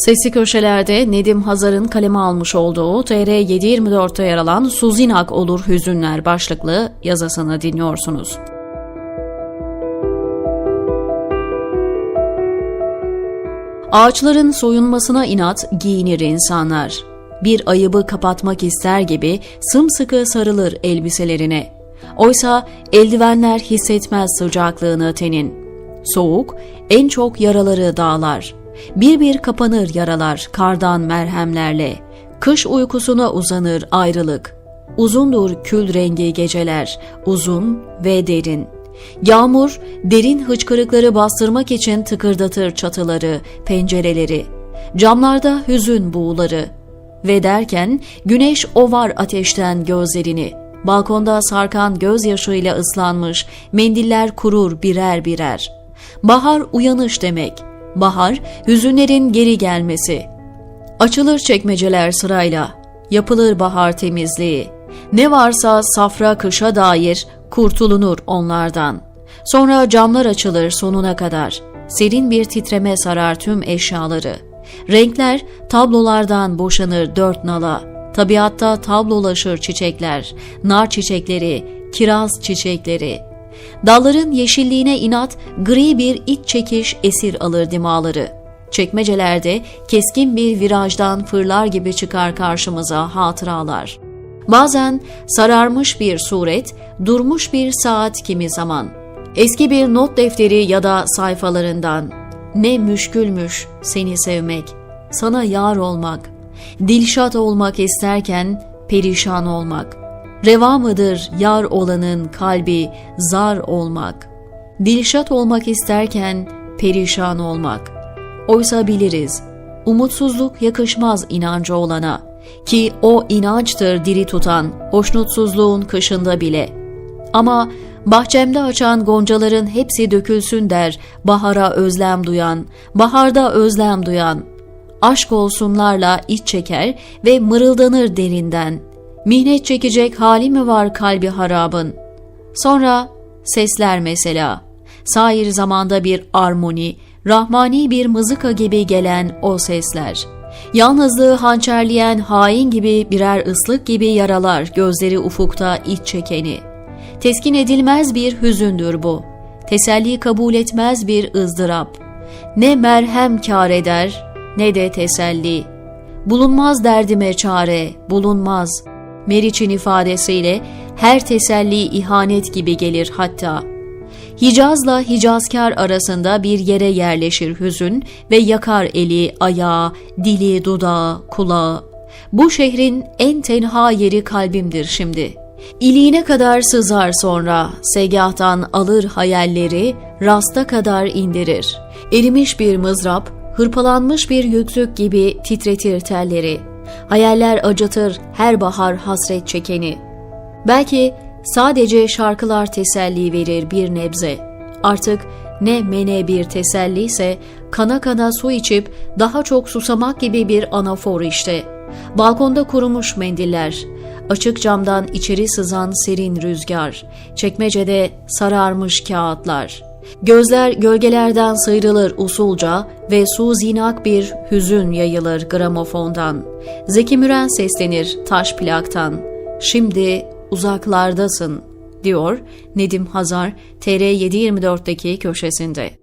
Sesli köşelerde Nedim Hazar'ın kaleme almış olduğu TR 724'te yer alan Suzinak olur hüzünler başlıklı yazısını dinliyorsunuz. Ağaçların soyunmasına inat giyinir insanlar. Bir ayıbı kapatmak ister gibi sımsıkı sarılır elbiselerine. Oysa eldivenler hissetmez sıcaklığını tenin. Soğuk en çok yaraları dağlar. Bir bir kapanır yaralar kardan merhemlerle. Kış uykusuna uzanır ayrılık. Uzundur kül rengi geceler, uzun ve derin. Yağmur derin hıçkırıkları bastırmak için tıkırdatır çatıları, pencereleri. Camlarda hüzün buğuları. Ve derken güneş ovar ateşten gözlerini. Balkonda sarkan gözyaşıyla ıslanmış, mendiller kurur birer birer. Bahar uyanış demek. Bahar hüzünlerin geri gelmesi. Açılır çekmeceler sırayla. Yapılır bahar temizliği. Ne varsa safra kışa dair kurtulunur onlardan. Sonra camlar açılır sonuna kadar. Serin bir titreme sarar tüm eşyaları. Renkler tablolardan boşanır dört nala. Tabiatta tablolaşır çiçekler, nar çiçekleri, kiraz çiçekleri. Dalların yeşilliğine inat gri bir iç çekiş esir alır dimaları. Çekmecelerde keskin bir virajdan fırlar gibi çıkar karşımıza hatıralar. Bazen sararmış bir suret, durmuş bir saat kimi zaman. Eski bir not defteri ya da sayfalarından. Ne müşkülmüş seni sevmek, sana yar olmak, dilşat olmak isterken perişan olmak. Reva mıdır yar olanın kalbi zar olmak? Dilşat olmak isterken perişan olmak. Oysa biliriz, umutsuzluk yakışmaz inancı olana ki o inançtır diri tutan hoşnutsuzluğun kışında bile. Ama bahçemde açan goncaların hepsi dökülsün der bahara özlem duyan, baharda özlem duyan. Aşk olsunlarla iç çeker ve mırıldanır derinden. Mihnet çekecek hali mi var kalbi harabın? Sonra sesler mesela. Sair zamanda bir armoni, rahmani bir mızıka gibi gelen o sesler. Yalnızlığı hançerleyen hain gibi birer ıslık gibi yaralar gözleri ufukta iç çekeni. Teskin edilmez bir hüzündür bu. Teselli kabul etmez bir ızdırap. Ne merhem kar eder ne de teselli. Bulunmaz derdime çare, bulunmaz. Meriç'in ifadesiyle her teselli ihanet gibi gelir hatta. Hicaz'la Hicazkar arasında bir yere yerleşir hüzün ve yakar eli, ayağı, dili, dudağı, kulağı. Bu şehrin en tenha yeri kalbimdir şimdi. İliğine kadar sızar sonra, segahtan alır hayalleri, rasta kadar indirir. Erimiş bir mızrap, hırpalanmış bir yüksük gibi titretir telleri. Hayaller acıtır her bahar hasret çekeni. Belki sadece şarkılar teselli verir bir nebze. Artık ne mene bir teselli ise kana kana su içip daha çok susamak gibi bir anafor işte. Balkonda kurumuş mendiller, açık camdan içeri sızan serin rüzgar, çekmecede sararmış kağıtlar. Gözler gölgelerden sıyrılır usulca ve su zinak bir hüzün yayılır gramofondan. Zeki Müren seslenir taş plaktan. Şimdi uzaklardasın diyor Nedim Hazar TR724'deki köşesinde.